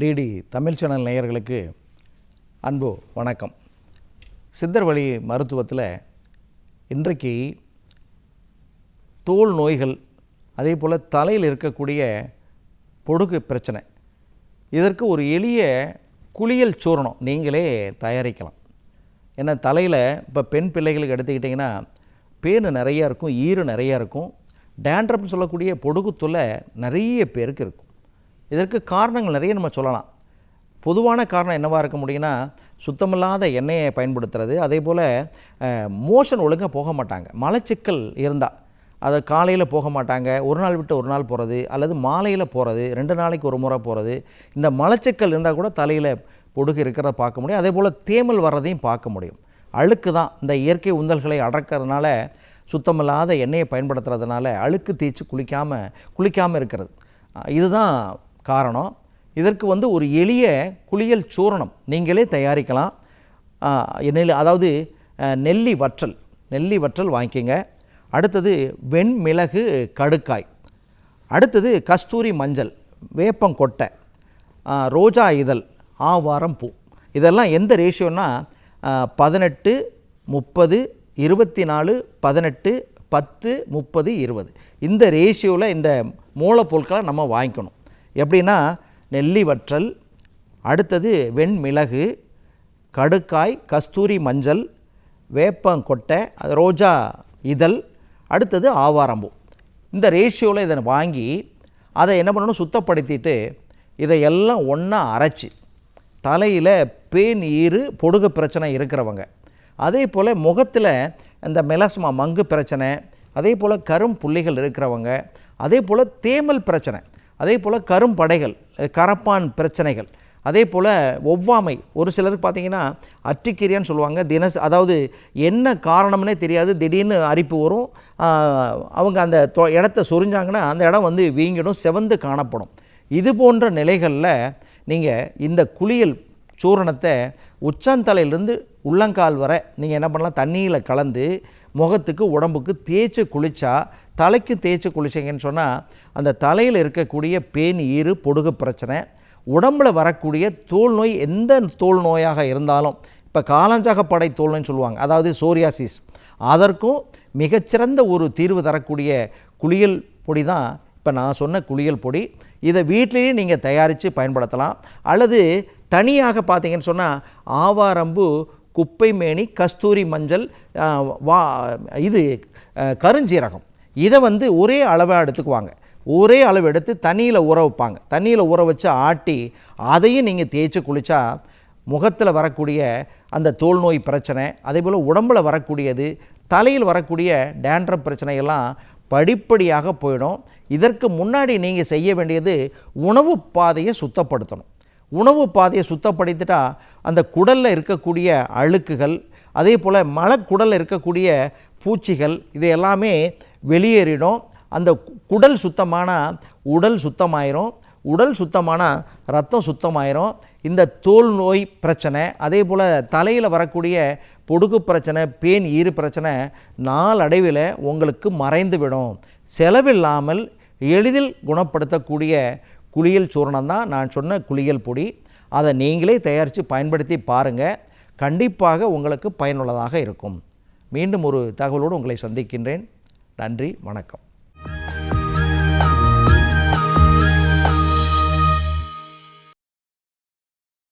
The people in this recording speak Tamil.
டிடி தமிழ் சேனல் நேயர்களுக்கு அன்பு வணக்கம். சித்தர் வழி மருத்துவத்தில் இன்றைக்கு தோல் நோய்கள் அதே போல் தலையில் இருக்கக்கூடிய பொடுகு பிரச்சனை. இதற்கு ஒரு எளிய குளியல் சூரணம் நீங்களே தயாரிக்கலாம். ஏன்னா தலையில் இப்போ பெண் பிள்ளைகளுக்கு எடுத்துக்கிட்டிங்கன்னா பேனு நிறையா இருக்கும் ஈறு நிறையா இருக்கும். டேண்ட்ரப்னு சொல்லக்கூடிய பொடுகு தொல்லை நிறைய பேருக்கு இருக்கும். இதற்கு காரணங்கள் நிறைய நம்ம சொல்லலாம். பொதுவான காரணம் என்னவாக இருக்க முடியும்னா சுத்தமில்லாத எண்ணெயை பயன்படுத்துறது. அதே போல் மோஷன் ஒழுங்காக போக மாட்டாங்க. மலச்சிக்கல் இருந்தால் அதை காலையில் போக மாட்டாங்க. ஒரு நாள் விட்டு ஒரு நாள் போகிறது அல்லது மாலையில் போகிறது ரெண்டு நாளைக்கு ஒரு முறை போகிறது இந்த மலச்சிக்கல் இருந்தால் கூட தலையில் பொடுகு இருக்கிறத பார்க்க முடியும். அதே போல் தேமல் வர்றதையும் பார்க்க முடியும். அழுக்கு தான் இந்த இயற்கை உந்தல்களை அடக்கிறதுனால சுத்தமில்லாத எண்ணெயை பயன்படுத்துறதுனால அழுக்கு தேய்ச்சி குளிக்காமல் குளிக்காமல் இருக்கிறது. இதுதான் காரணம். இதற்கு வந்து ஒரு எளிய குளியல் சூரணம். நீங்களே தயாரிக்கலாம். நெல் அதாவது நெல்லி வற்றல். நெல்லி வற்றல் வாங்கிக்கோங்க. அடுத்தது வெண்மிளகு கடுக்காய். அடுத்தது கஸ்தூரி மஞ்சள் வேப்பங்கொட்டை ரோஜா இதழ் ஆவாரம் பூ. இதெல்லாம் எந்த ரேஷியோன்னா பதினெட்டு முப்பது இருபத்தி நாலு பதினெட்டு பத்து முப்பது இருபது. இந்த ரேஷியோவில் இந்த மூலப்பொருட்களை நம்ம வாங்கிக்கணும். எப்படின்னா நெல்லி வற்றல் அடுத்தது வெண்மிளகு கடுக்காய் கஸ்தூரி மஞ்சள் வேப்பங்கொட்டை அது ரோஜா இதழ் அடுத்தது ஆவாரம்பூ. இந்த ரேஷியோவில் இதை வாங்கி அதை என்ன பண்ணணும்? சுத்தப்படுத்திட்டு இதையெல்லாம் ஒன்றா அரைச்சி தலையில் பேன் ஈறு பொடுகு பிரச்சனை இருக்கிறவங்க. அதே போல் முகத்தில் இந்த மெலஸ்மா மங்கு பிரச்சனை அதே போல் கரும் புள்ளிகள் இருக்கிறவங்க அதே போல் தேமல் பிரச்சனை. அதே போல் கரும்படைகள் கரப்பான் பிரச்சனைகள் அதே போல் ஒவ்வாமை. ஒரு சிலருக்கு பார்த்தீங்கன்னா அற்றிக்கிரியான்னு சொல்லுவாங்க. தினஸ் அதாவது என்ன காரணம்னே தெரியாது. திடீர்னு அரிப்பு வரும். அவங்க அந்த தொ- இடத்த சொரிஞ்சாங்கன்னா அந்த இடம் வந்து வீங்கிடும் செவந்து காணப்படும். இது போன்ற நிலைகளில் நீங்கள் இந்த குளியல் சூரணத்தை உச்சந்தலையிலேருந்து உள்ளங்கால் வரை நீங்கள் என்ன பண்ணலாம்? தண்ணியில் கலந்து முகத்துக்கு உடம்புக்கு தேய்ச்சி குளித்தா தலைக்கு தேய்ச்சி குளிச்சிங்கன்னு சொன்னால் அந்த தலையில் இருக்கக்கூடிய பேன் ஈறு பொடுகு பிரச்சனை உடம்புல வரக்கூடிய தோல் நோய் எந்த தோல் நோயாக இருந்தாலும் இப்போ காலஞ்சகப்படை தோல் நோய்னு சொல்லுவாங்க அதாவது சோரியாசிஸ் அதற்கும் மிகச்சிறந்த ஒரு தீர்வு தரக்கூடிய குளியல் பொடி தான் இப்போ நான் சொன்ன குளியல் பொடி. இதை வீட்டிலேயே நீங்கள் தயாரித்து பயன்படுத்தலாம். அல்லது தனியாக பார்த்தீங்கன்னு சொன்னால் ஆவாரம்பு குப்பைமேனி கஸ்தூரி மஞ்சள் வா இது கருஞ்சீரகம். இதை வந்து ஒரே அளவாக எடுத்துக்குவாங்க. ஒரே அளவு எடுத்து தண்ணியில் ஊற வைப்பாங்க. தண்ணியில் ஊற வச்சு ஆட்டி அதையும் நீங்கள் தேய்ச்சி குளித்தா முகத்தில் வரக்கூடிய அந்த தோல் நோய் பிரச்சனை அதே போல் உடம்பில் வரக்கூடியது தலையில் வரக்கூடிய டேண்ட்ரப் பிரச்சனையெல்லாம் படிப்படியாக போயிடும். இதற்கு முன்னாடி நீங்கள் செய்ய வேண்டியது உணவு பாதையை சுத்தப்படுத்தணும். உணவு பாதையை சுத்தப்படுத்திட்டா அந்த குடலில் இருக்கக்கூடிய அழுக்குகள் அதே போல் மலக்குடலில் இருக்கக்கூடிய பூச்சிகள் இது எல்லாமே வெளியேறிடும். அந்த குடல் சுத்தமான உடல் சுத்தமாயிரும். உடல் சுத்தமான ரத்தம் சுத்தமாயிரும். இந்த தோல் நோய் பிரச்சனை அதே போல் தலையில் வரக்கூடிய பொடுகு பிரச்சனை பேன் ஈறு பிரச்சனை நாளடைவில் உங்களுக்கு மறைந்து விடும் செலவில்லாமல் எளிதில் குணப்படுத்தக்கூடிய குளியல் சூர்ணம் தான் நான் சொன்ன குளியல் பொடி. அதை நீங்களே தயாரித்து பயன்படுத்தி பாருங்கள் கண்டிப்பாக உங்களுக்கு பயனுள்ளதாக இருக்கும். மீண்டும் ஒரு தகவலோடு உங்களை சந்திக்கின்றேன். நன்றி வணக்கம்.